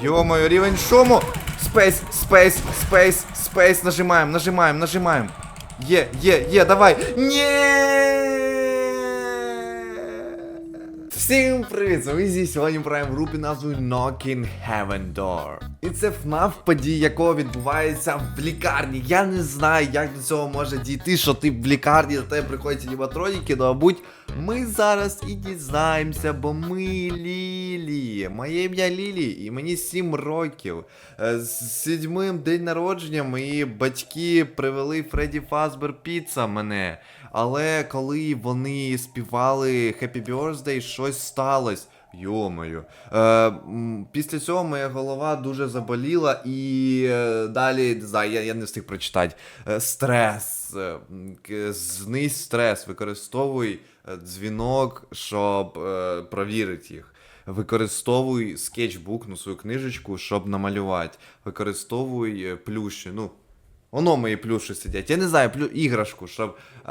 Йо-моє, рівень шуму. Спейс, спейс, спейс, спейс. Нажимаем, нажимаем, нажимаем. Е, е, е, давай. Нет! Всім привіт! Ми зі сьогодні граємо групі назвою Knocking Heaven Door. І це FNAF, події якого відбувається в лікарні. Я не знаю, як до цього може дійти, що ти в лікарні, до тебе приходять аніматроніки, ну мабуть, ми зараз і дізнаємося, бо ми Лілі. Моє ім'я Лілі, і мені 7 років. Е, З сідьмим день народження мої батьки привели Фредді Фазбер Піца мене. Але коли вони співали Happy Birthday, щось сталося. Йомою. Е, після цього моя голова дуже заболіла і е, далі не знаю, я, я не встиг прочитати. Е, стрес. Е, знизь стрес. Використовуй е, дзвінок, щоб е, провірити їх. Використовуй скетчбук, ну свою книжечку, щоб намалювати. Використовуй е, плюші. Ну, Воно мої плюші сидять. Я не знаю, плю... іграшку, щоб е,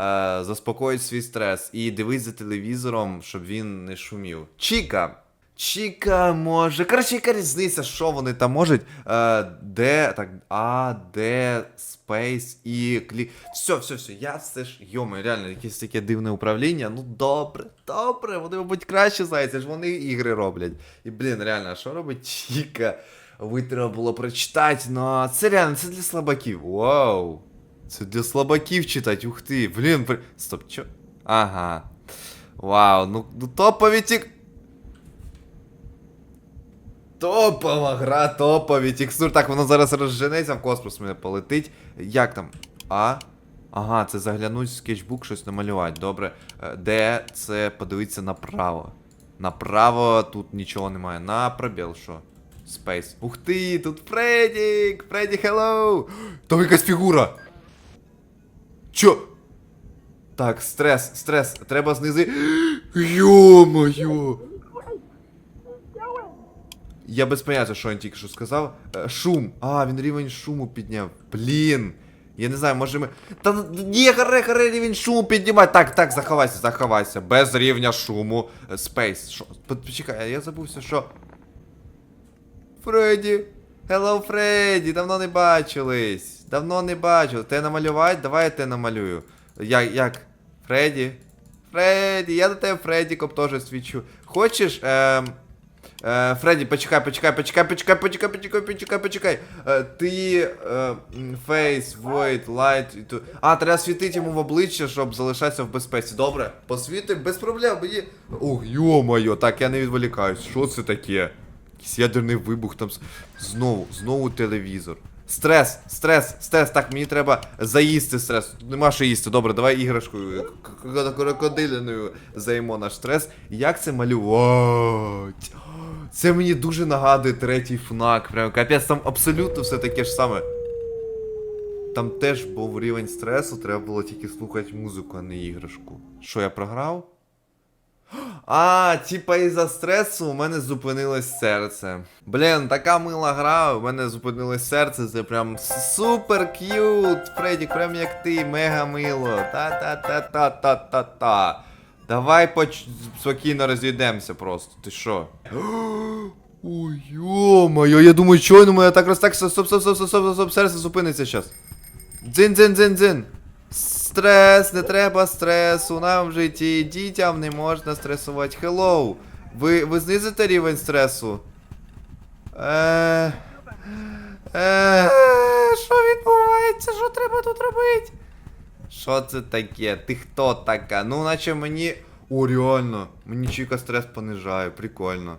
заспокоїти свій стрес. І дивись за телевізором, щоб він не шумів. Чіка! Чіка може. Коротше, яка різниця, що вони там можуть. Е, де. Так, А, Д, Space і клі. Все, все, все. Я все ж. Йомо, реально, якесь таке дивне управління. Ну добре, добре. Вони, мабуть, краще це ж вони ігри роблять. І, блін, реально, що робить Чіка? Ви треба було прочитати, но це реально, це для слабаків. Вау. Це для слабаків читати, ух ти. Блін, при... Стоп, чо? Ага. Вау, ну, ну топові. Топова гра, топові текстур. Так, воно зараз розженеться в космос мене полетить. Як там? А? Ага, це заглянуть в скетчбук, щось намалювати. Добре. Е, Де це подивитися направо? Направо тут нічого немає. На пробіл, що? Спейс. Ух ти, тут Фредік! Фредді, хеллоу! Там якась фігура! Чо? Так, стрес, стрес. Треба знизи. Йо-моє! Я без поняття, що він тільки що сказав. Е, шум. А, він рівень шуму підняв. Блін. Я не знаю, може ми. Та ні, харе, харе, рівень шуму піднімай. Так, так, заховайся, заховайся. Без рівня шуму. Е, Спейс. Що? Почекай, я забувся, що. Фредді. Hello, Фредді, давно не бачились. Давно не бачили. Те намалювати? Давай я те намалюю. Як, як? Фредді? Фредді, я до тебе Фреддіком теж свічу. Хочеш, ем... Е, Фредді, почекай, почекай, почекай, почекай, почекай, почекай, почекай, почекай. Е, ти е, Face, Void, Light. ту- А, треба світити йому в обличчя, щоб залишатися в безпеці. Добре? Посвіти без проблем. Ох, йо-моє, так, я не відволікаюсь. Що це таке? Якийсь ядерний вибух там. Знову, знову телевізор. Стрес, стрес, стрес. Так, мені треба заїсти стрес. Нема що їсти. Добре, давай іграшкою к- к- займо наш стрес. Як це малювати? Це мені дуже нагадує третій фнак. Прям капець, там абсолютно все таке ж саме. Там теж був рівень стресу, треба було тільки слухати музику, а не іграшку. Що, я програв? А, типа із-за стресу у мене зупинилось серце. Блін, така мила гра, у мене зупинилось серце, це прям супер к'ют. Фредік, прям як ти, мега мило. Та-та-та-та-та-та-та. Давай поч... спокійно розійдемося просто. Ти що? Ой, йо-моє, я думаю, чого у мене так раз так стоп, стоп, стоп, стоп, стоп, стоп, стоп, серце зупиниться зараз. Дзин, дзин, дзин, дзин. Стрес, не треба стресу, нам в житті дітям не можна стресувати. Хеллоу. Ви, ви знизите рівень стресу? Е, е, що відбувається? Що треба тут робити? Що це таке? Ти хто така? Ну, наче мені. О, реально, мені Чіка стрес понижає, прикольно.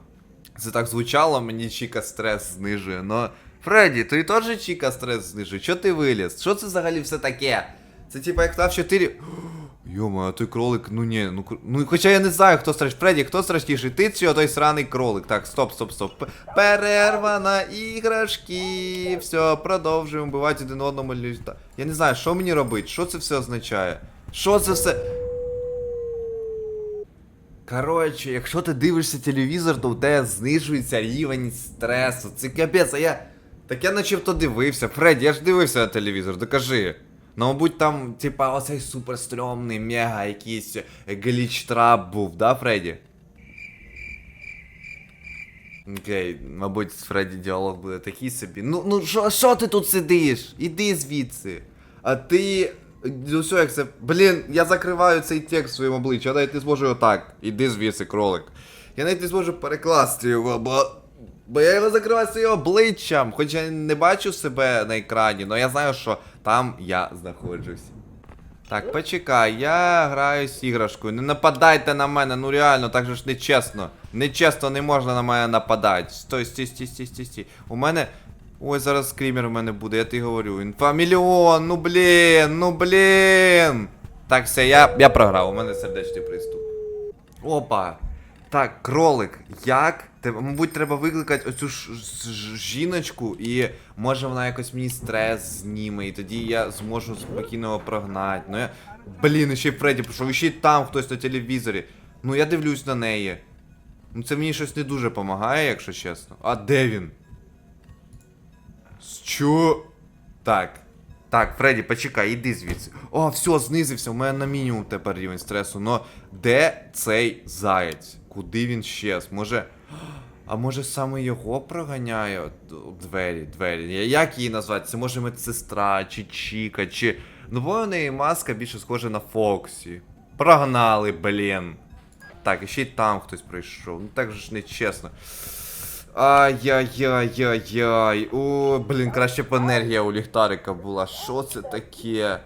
Це так звучало, мені Чіка стрес знижує, но. Фредді, ти теж Чіка стрес знижує? Чо ти виліз? Що це взагалі все таке? Це типа як став 4. Йома, а той кролик, ну ні, ну ну хоча я не знаю, хто страшний. Фредді, хто страшніший? Ти чи той сраний кролик? Так, стоп, стоп, стоп. Перерва на іграшки. Все, продовжуємо вбивати один одному літа. Я не знаю, що мені робити? Що це все означає? Що це все. Коротше, якщо ти дивишся телевізор, то у тебе знижується рівень стресу. Це капець, а я. Так я начебто дивився. Фредді, я ж дивився на телевізор, докажи. Ну, мабуть, там, типа, оцей суперстрьомний, мега якийсь гліч трап був, да, Фредді? Окей, мабуть, з Фредді діалог буде такий собі. Ну, ну що, що ти тут сидиш? Іди звідси. А ти. Ну все, як це. Блін, я закриваю цей текст в своєму обличчі, я навіть не зможу його так. Іди звідси, кролик. Я навіть не зможу перекласти його, бо. Бо я його закриваю своїм обличчям. Хоч я не бачу себе на екрані, але я знаю, що там я знаходжусь. Так, почекай, я граю з іграшкою. Не нападайте на мене, ну реально, так же ж нечесно. Нечесно не можна на мене нападати. Стой, стій, стій, стій, стій, стій. У мене. Ой, зараз скрімер у мене буде, я тобі говорю. Інфамільйон, ну блін, ну блін. Так, все, я, я програв, у мене сердечний приступ. Опа. Так, кролик, як? Тебе, мабуть, треба викликати оцю ж, ж- жіночку, і може вона якось мені стрес зніме, і тоді я зможу спокійно прогнати. Ну я. Блін, ще й Фредді пішов, і ще й там хтось на телевізорі. Ну я дивлюсь на неї. Ну це мені щось не дуже допомагає, якщо чесно. А де він? Що? Так. Так, Фредді, почекай, іди звідси. О, все, знизився, у мене на мінімум тепер рівень стресу. Но де цей заєць? Куди він щез? Може. А може саме його проганяє двері, двері. Як її назвати? Це може медсестра, чи Чіка, чи. Ну, бо у неї маска більше схожа на Фоксі. Прогнали, блін. Так, і ще й там хтось прийшов. Ну так же ж не чесно. Ай-яй-яй-яй-яй. О, блін, краще б енергія у ліхтарика була. Що це таке?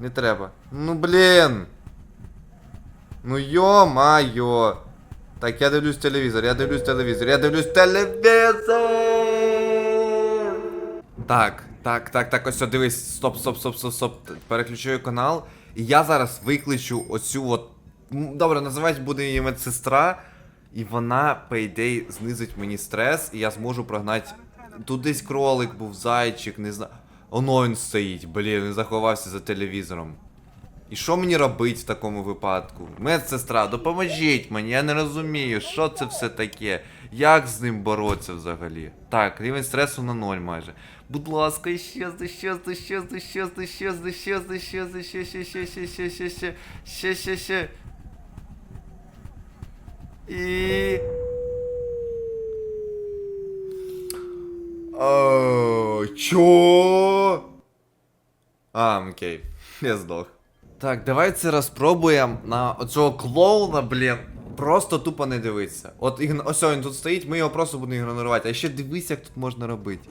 Не треба. Ну блін. Ну йо-майо. Так, я дивлюсь телевізор, я дивлюсь телевізор, я дивлюсь телевізор. Так, так, так, так, ось, дивись, стоп, стоп, стоп, стоп, стоп. Переключаю канал. І я зараз викличу оцю от. Добре, називати буде її медсестра. І вона, по ідеї, знизить мені стрес, і я зможу прогнати. Тут десь кролик був, зайчик, не знаю. Оно він стоїть, блін, він заховався за телевізором. І що мені робити в такому випадку? Медсестра, допоможіть мені, я не розумію, що це все таке. Як з ним боротися взагалі? Так, рівень стресу на ноль майже. Будь ласка, щезни, щезни, щезни, щезни, щезни, щезни, щезни, ще, ще, ще, ще, ще, ще, ще, ще, ще, ще. І... Чо? А, окей, я здох. Так, давай це розпробуємо на оцього клоуна, блін. Просто тупо не дивитися. От ігн... ось він тут стоїть, ми його просто будемо ігнорувати. А ще дивись, як тут можна робити.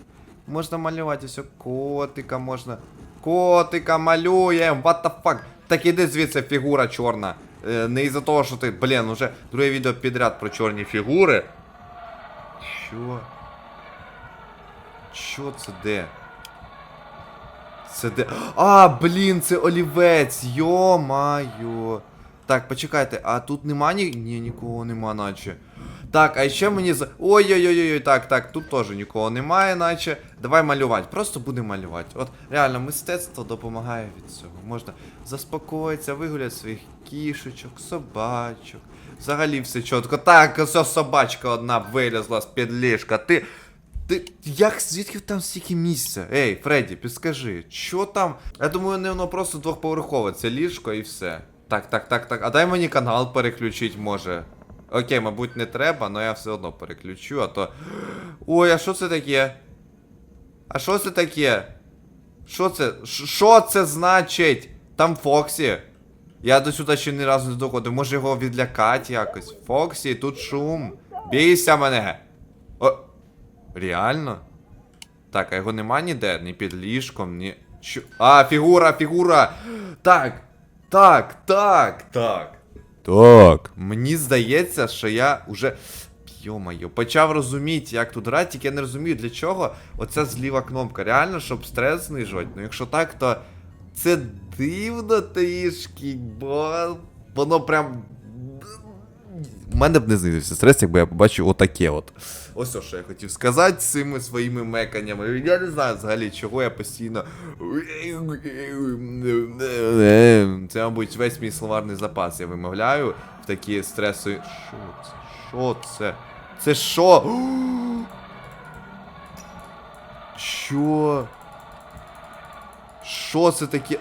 Можна малювати ось котика можна. Котика малюємо, what the fuck. Так іди звідси фігура чорна. Е, не із-за того, що ти, блін, уже друге відео підряд про чорні фігури. Що? Що це де? Це де. А, блін, це олівець. Йо-майо. Так, почекайте, а тут нема ні. Ні, нікого нема, наче. Так, а ще мені за. Ой-ой-ой, так, так, тут теж нікого немає, наче. Давай малювати. Просто будемо малювати. От реально, мистецтво допомагає від цього. Можна заспокоїтися, вигуляти своїх кішечок, собачок. Взагалі все чітко. Так, ось собачка одна вилізла з-під ліжка. Ти. Ти як звідки там стільки місця? Ей, Фредді, підскажи, що там? Я думаю, не воно просто двохповерхове, це ліжко і все. Так, так, так, так. А дай мені канал переключить, може. Окей, мабуть, не треба, але я все одно переключу, а то. Ой, а що це таке? А що це таке? Що це? Що це значить? Там Фоксі. Я до сюди ще ні разу не доходив. Може його відлякати якось. Фоксі, тут шум. Бійся мене. О. Реально? Так, а його нема ніде, ні під ліжком, ні. Що? А, фігура, фігура! Так! Так, так, так. Так. Мені здається, що я уже. Йо-моє, почав розуміти, як тут грати, тільки я не розумію, для чого оця зліва кнопка. Реально, щоб стрес знижувати. Ну якщо так, то це дивно трішки, бо воно прям. У мене б не знизився стрес, якби я побачив отаке от. Ось о, що я хотів сказати цими своїми меканнями. Я не знаю взагалі, чого я постійно. Це, мабуть, весь мій словарний запас я вимовляю в такі стреси. Що це? Що це? Це що? Що? Що це таке?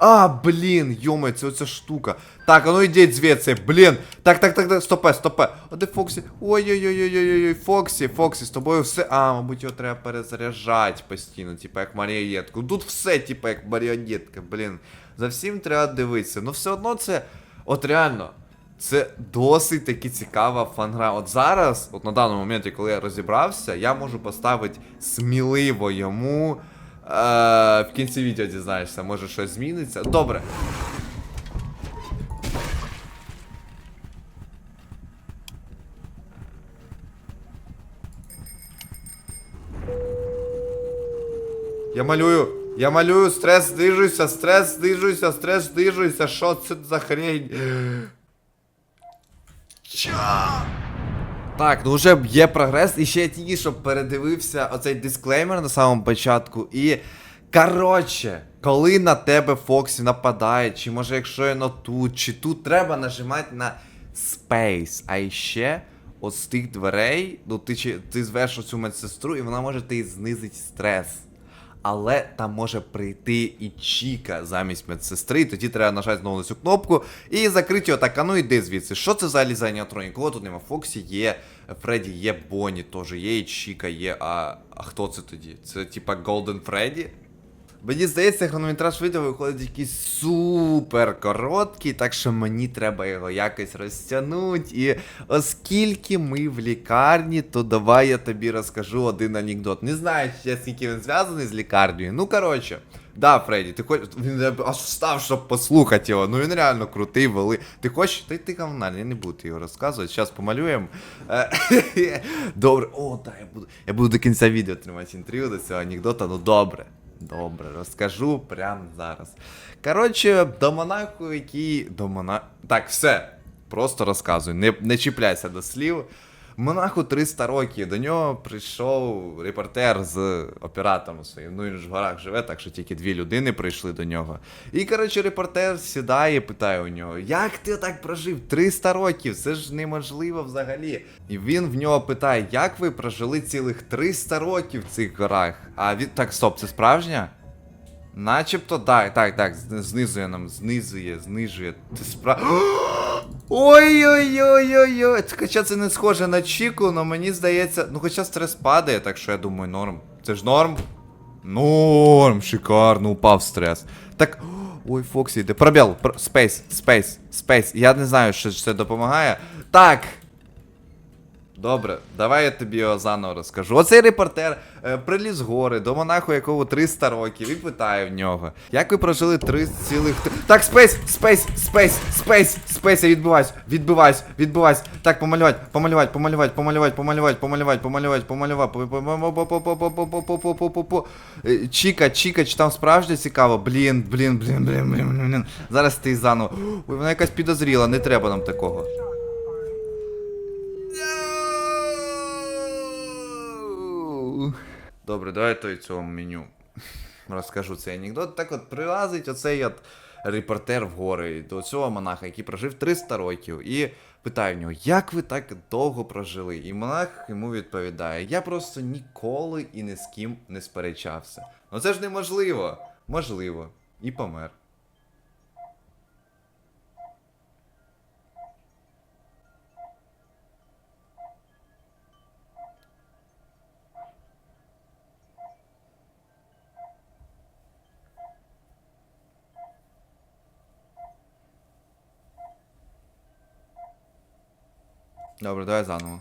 А, блін, йоме, це оця штука. Так, а ну йдіть звідси, блін. Так, так, так, так, стопе, стопе. А де Фоксі? Ой-ой-ой-ой-ой-ой, Фоксі, Фоксі, з тобою все. А, мабуть, його треба перезаряджати постійно, типа як маріонетку. Тут все, типа, як маріонетка, блін. За всім треба дивитися. Ну все одно це. От реально. Це досить таки цікава фангра. От зараз, от на даному моменті, коли я розібрався, я можу поставити сміливо йому. Е, в кінці відео дізнаєшся, може щось зміниться. Добре. Я малюю, я малюю, стрес знижуйся, стрес знижуйся, стрес знижуйся. Що це за хрень? Чо? Так, ну вже є прогрес, і ще я тільки що передивився оцей дисклеймер на самому початку. І. Коротше, коли на тебе Фоксі нападає, чи може якщо я на тут, чи тут треба нажимати на Space. А ще от з тих дверей, ну ти, ти звеш оцю медсестру, і вона може ти знизити стрес. Але там може прийти і Чіка замість медсестри, тоді треба нажати знову на цю кнопку і закрити отак. а ну йди звідси. Що це взагалі за аніатронік? Кого тут нема? Фоксі є, Фредді є, Бонні теж є, і Чіка є. А, а хто це тоді? Це типа Голден Фредді? Мені здається, хронометраж відео виходить якийсь супер короткий, так що мені треба його якось розтягнути. І оскільки ми в лікарні, то давай я тобі розкажу один анекдот. Не знаю, скільки він зв'язаний з лікарнею. Ну, коротше, да, Фредді, ти хочеш. Він аж встав, щоб послухати його. Ну він реально крутий, вели. Ти хочеш? Ти ти говна, я не буду його розказувати. Зараз помалюємо. Е, Добре, о, так, я буду. Я буду до кінця відео тримати інтерв'ю до цього анекдота, ну добре. Добре, розкажу прямо зараз. Коротше, до Монако, який. До Мона... Так, все. Просто розказуй, не, не чіпляйся до слів. Монаху 300 років. До нього прийшов репортер з оператором своїм. Ну він ж в горах живе, так що тільки дві людини прийшли до нього. І, коротше, репортер сідає, питає у нього: Як ти так прожив? 300 років? Це ж неможливо взагалі. І він в нього питає, як ви прожили цілих 300 років в цих горах? А він. Так, стоп, це справжня? Начебто, так, так, так, знизує нам, знизує, знижує. Ти справ. Ой-ой-ой-ой-ой. Хоча це не схоже на Чіку, але мені здається. Ну хоча стрес падає, так що я думаю, норм. Це ж норм? Норм, шикарно, упав стрес. Так. Ой, Фоксі, йде. Пробіл, пр... спейс, спейс, спейс. Я не знаю, що це допомагає. Так. Добре, давай я тобі його заново розкажу. Оцей репортер е, приліз гори до монаху, якого 300 років, і питає в нього: Як ви прожили 3 цілих. Так, спейс, спейс, спейс, спейс, спейс, я відбиваюсь, відбиваюсь, відбиваюсь. Так, помалювати, помалювати, помалювати, помалювати, помалювати, помалювати, помалювати. Е, Чіка, Чіка, чи там справжнє цікаво? Блін, блін, блін, блін, блін, блін. Зараз ти заново. Ой, вона якась підозріла, не треба нам такого. Добре, давай то й цьому меню. Розкажу цей анекдот. Так от прилазить оцей от репортер в гори до цього монаха, який прожив 300 років, і питає в нього, як ви так довго прожили? І монах йому відповідає: Я просто ніколи і ні з ким не сперечався. Ну це ж неможливо. Можливо. І помер. Добре, давай заново.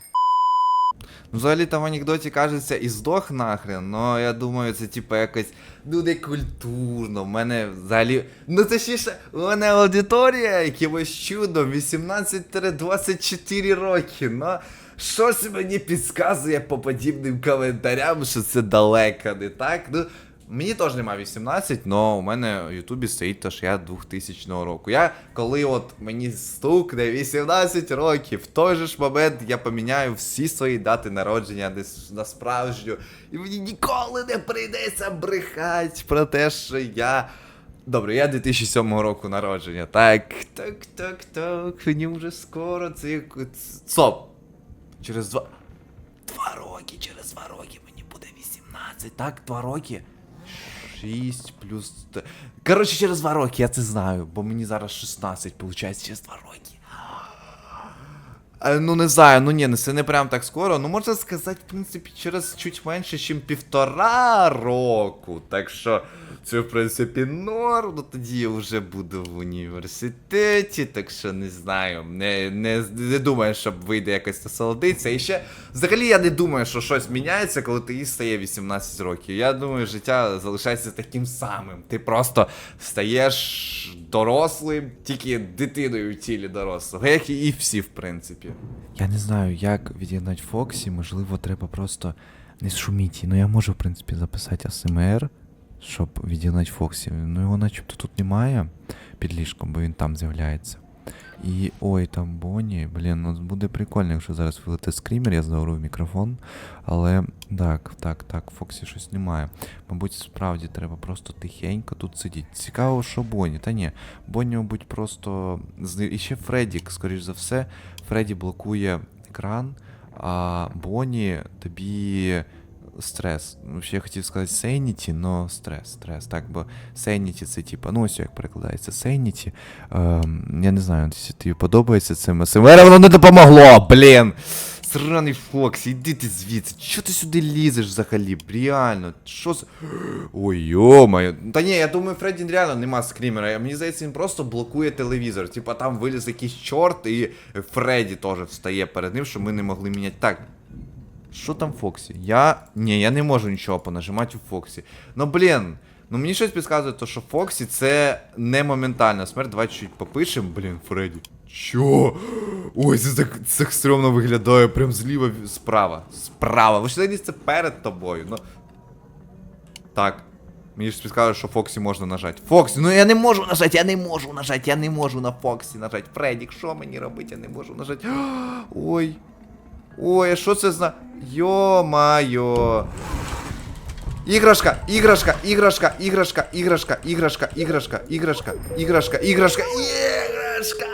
Ну, взагалі там в анекдоті кажеться і здох нахрен, но я думаю, це типа якось ну не культурно. В мене взагалі. Ну це ще у мене аудиторія якимось чудом 18-24 роки. Ну щось мені підказує по подібним коментарям, що це далеко, не так? Ну. Мені теж нема 18, але у мене в Ютубі стоїть то, що я 2000 року. Я коли от мені стукне 18 років, в той же ж момент я поміняю всі свої дати народження десь на справжню. І мені ніколи не прийдеться брехати про те, що я. Добре, я 2007 року народження. Так, так, так, так. Мені вже скоро це. Стоп! Через два. Два роки, через два роки мені буде 18. Так, два роки. 6 плюс. Коротше, через 2 роки, я це знаю, бо мені зараз 16, виходить, через 2 роки. Е, Ну, не знаю, ну ні, ну це не прям так скоро. Ну, можна сказати, в принципі, через чуть менше, ніж півтора року. Так що це, в принципі, норм. Ну тоді я вже буду в університеті, так що не знаю. Не, не, не думаю, що вийде якось насолодитися. І ще, взагалі, я не думаю, що щось міняється, коли ти стає 18 років. Я думаю, життя залишається таким самим. Ти просто стаєш дорослим, тільки дитиною в тілі дорослого, як і всі, в принципі. Я не знаю, як відігнати Фоксі, можливо, треба просто не шуміти. Ну я можу, в принципі, записати АСМР, щоб відігнати Фоксі. Ну його начебто тут немає під ліжком, бо він там з'являється. І ой, там Бонні, блін, ну буде прикольно, якщо зараз вилете скрімер, я заговорю мікрофон. Але так, так, так, Фоксі щось немає. Мабуть, справді треба просто тихенько тут сидіти. Цікаво, що Бонні. Та ні, Бонні, мабуть, просто. І ще Фредік, скоріш за все, Фредді блокує екран, а Бонні тобі стрес. Ну, ще я хотів сказати Сейніті, но стрес, стрес. Так, бо Сейніті це типа, ну ось як перекладається Сейніті. Ем, я не знаю, якщо тобі подобається це МСМР, воно не допомогло, блін! Сраний Фоксі, іди ти звідси. Чого ти сюди лізеш взагалі? Реально, що з. Ой, йомаю. Та ні, я думаю, Фредді реально нема скрімера. Мені здається, він просто блокує телевізор. Типа там виліз якийсь чорт, і Фредді теж встає перед ним, що ми не могли міняти. Так. Що там Фоксі? Я. Ні, я не можу нічого понажимати у Фоксі. Ну блін. Ну мені щось підказує, то, що Фоксі це не моментальна смерть. Давай чуть попишем, блін, Фредді. Чо? Ой, це так, це стрьомно виглядає, прям зліва справа. Справа. Ви ж це перед тобою. Ну. Так. Мені ж підказує, що Фоксі можна нажати. Фоксі, ну я не можу нажати, я не можу нажати, я не можу на Фоксі нажати. Фредік, що мені робити? Я не можу нажати. Ой. Ой, а що це за. Йо-майо. Іграшка, іграшка, іграшка, іграшка, іграшка, іграшка, іграшка, іграшка, іграшка, іграшка, іграшка.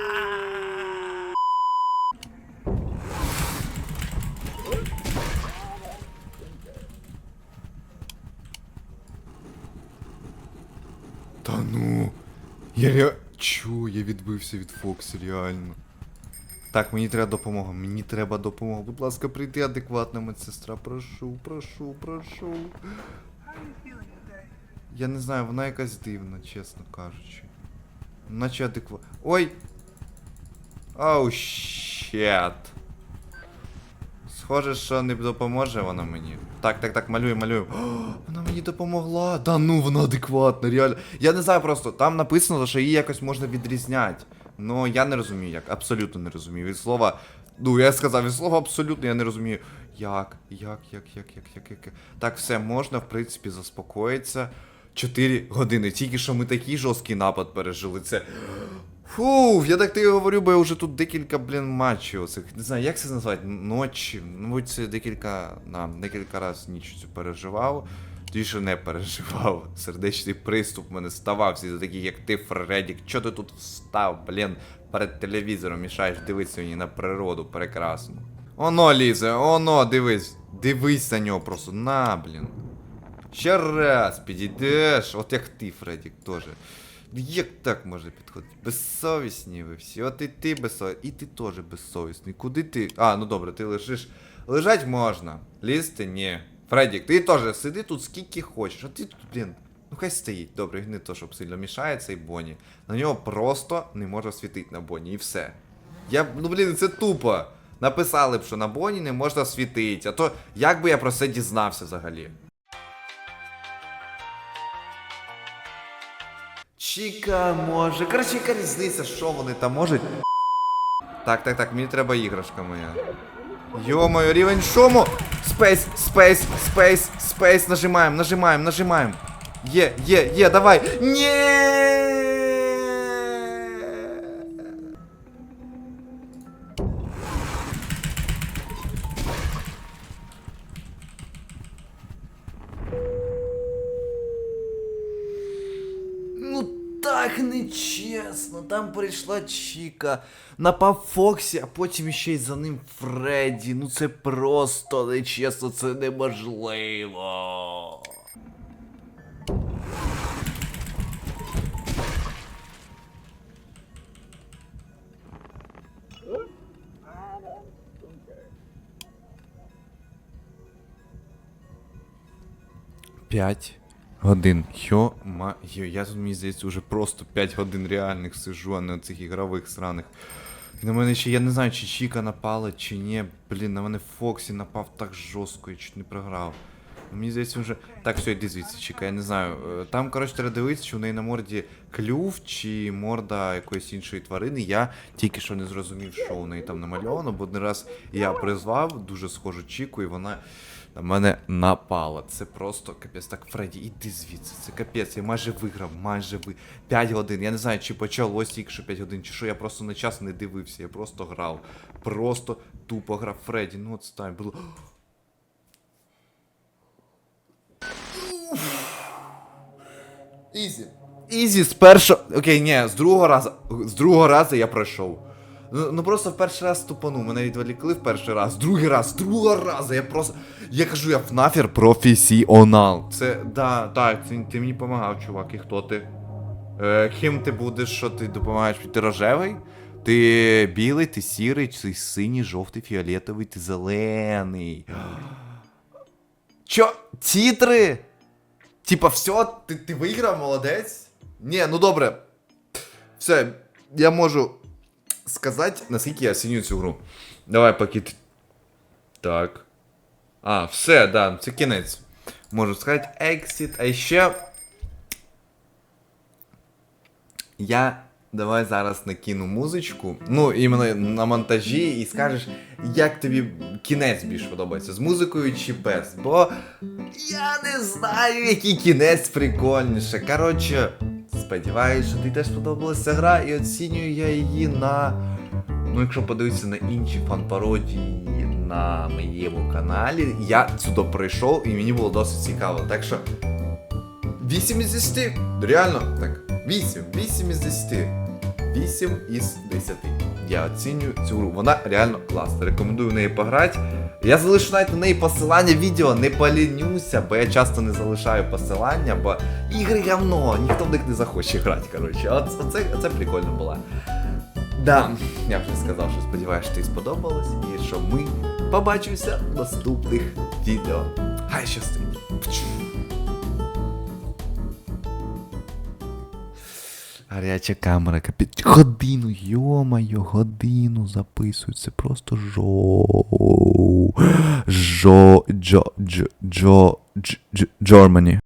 Та ну. Я ре... Чу, я відбився від Фоксі, реально. Так, мені треба допомога, мені треба допомога. Будь ласка, прийди адекватна медсестра. Прошу, прошу, прошу. Я не знаю, вона якась дивна, чесно кажучи. Наче адекват. Ой! Оу, щет. Схоже, що не допоможе вона мені. Так, так, так, малюю, малюю. О, вона мені допомогла. Да ну, вона адекватна, реально. Я не знаю просто, там написано, що її якось можна відрізняти. Ну, я не розумію як. Абсолютно не розумію. Від слова. Ну, я сказав, від слова абсолютно я не розумію. Як, як, як, як, як, як, як. Так, все, можна, в принципі, заспокоїтися. 4 години. Тільки що ми такий жорсткий напад пережили. Це. Фу, я так ти говорю, бо я вже тут декілька, блін, матчів оцих. Не знаю, як це назвати? Ночі. Ну, мабуть, це декілька. На, декілька разів ніч цю переживав. Що не переживав. Сердечний приступ в мене ставав. Всі такі, як ти, Фредік. Чо ти тут встав, блін, перед телевізором мішаєш дивитися мені на природу прекрасну. Оно лізе, оно, дивись. Дивись на нього просто. На, блін. Ще раз підійдеш, от як ти, Фредік, теж. Як так може підходити? Безсовісні ви всі. От і ти безсовісний, і ти теж безсовісний. Куди ти. А, ну добре, ти лежиш. Лежать можна. Лізти ні. Фредік, ти теж сиди тут скільки хочеш. А ти тут, блін. Ну хай стоїть. Добре, не то, щоб сильно мішає цей Бонні. На нього просто не може світити на Бонні, і все. Я, ну блін, це тупо. Написали б, що на Бонні не можна світити. А то як би я про це дізнався взагалі? Чіка може. Коротше, яка різниця, що вони там можуть. Так, так, так, мені треба іграшка моя. Йо-моє, рівень шуму! Спейс, спейс, спейс, спейс. Нажимаем, нажимаем, нажимаем. Е, е, е, давай. Нет! там прийшла Чіка, напав Фоксі, а потім ще й за ним Фредді. Ну це просто нечесно, це неможливо. П'ять годин. Йо, ма, йо, я тут, мені здається, вже просто 5 годин реальних сижу, а не цих ігрових сраних. І на мене ще, я не знаю, чи Чіка напала, чи ні. Блін, на мене Фоксі напав так жорстко, я чуть не програв. Ну, Мені здається, вже. Так, все, йди звідси, Чіка, я не знаю. Е, Там, коротше, треба дивитися, чи у неї на морді клюв, чи морда якоїсь іншої тварини. Я тільки що не зрозумів, що у неї там намальовано, бо один раз я призвав дуже схожу Чіку, і вона на мене напала. Це просто капець. Так, Фредді, іди звідси. Це капець. Я майже виграв, майже ви. 5 годин. Я не знаю, чи почалось тільки що 5 годин, чи що. Я просто на час не дивився. Я просто грав. Просто тупо грав Фредді. Ну от стань, було. Ізі. Ізі з першого. Окей, ні, з другого разу. З другого разу я пройшов. Ну, ну просто в перший раз тупанув, мене відволікли в перший раз, другий раз, другого разу, я просто. Я кажу, я в нафір професіонал. Це, да, так, це, ти мені допомагав, чувак, і хто ти? Е, ким ти будеш, що ти допомагаєш? Ти рожевий? Ти білий, ти сірий, ти синій, жовтий, фіолетовий, ти зелений. Чо? Тітри? Типа, все, ти, ти виграв, молодець? Ні, ну добре. Все, я можу сказати, наскільки я оцінюю цю гру. Давай, поки ти. Так. А, все, да, це кінець. Можу сказати, exit. А ще. Я давай зараз накину музичку. Ну, іменно на монтажі, і скажеш, як тобі кінець більш подобається, з музикою чи без. Бо я не знаю, який кінець прикольніше. Коротше, сподіваюся, що тобі теж сподобалася гра, і оцінюю я її на. Ну, якщо подивитися на інші фан-пародії на моєму каналі, я сюди прийшов і мені було досить цікаво. Так що. 8 із 10. Реально, так. 8. 8 із 10. 8 із 10. Я оцінюю цю гру. Вона реально класна. Рекомендую в неї пограти. Я залишу навіть на неї посилання відео, не полінюся, бо я часто не залишаю посилання, бо ігри говно, ніхто в них не захоче грати. Коротше, От, оце, оце прикольно було. Да, я вже сказав, що сподіваюся, що тобі сподобалось, і що ми побачимося в наступних відео. Хай щастить. Гаряча камера, капець. Годину, йо-моє, годину записують. Це просто жо. Жо. Джо. Джо. Джо. Джо. Джормані.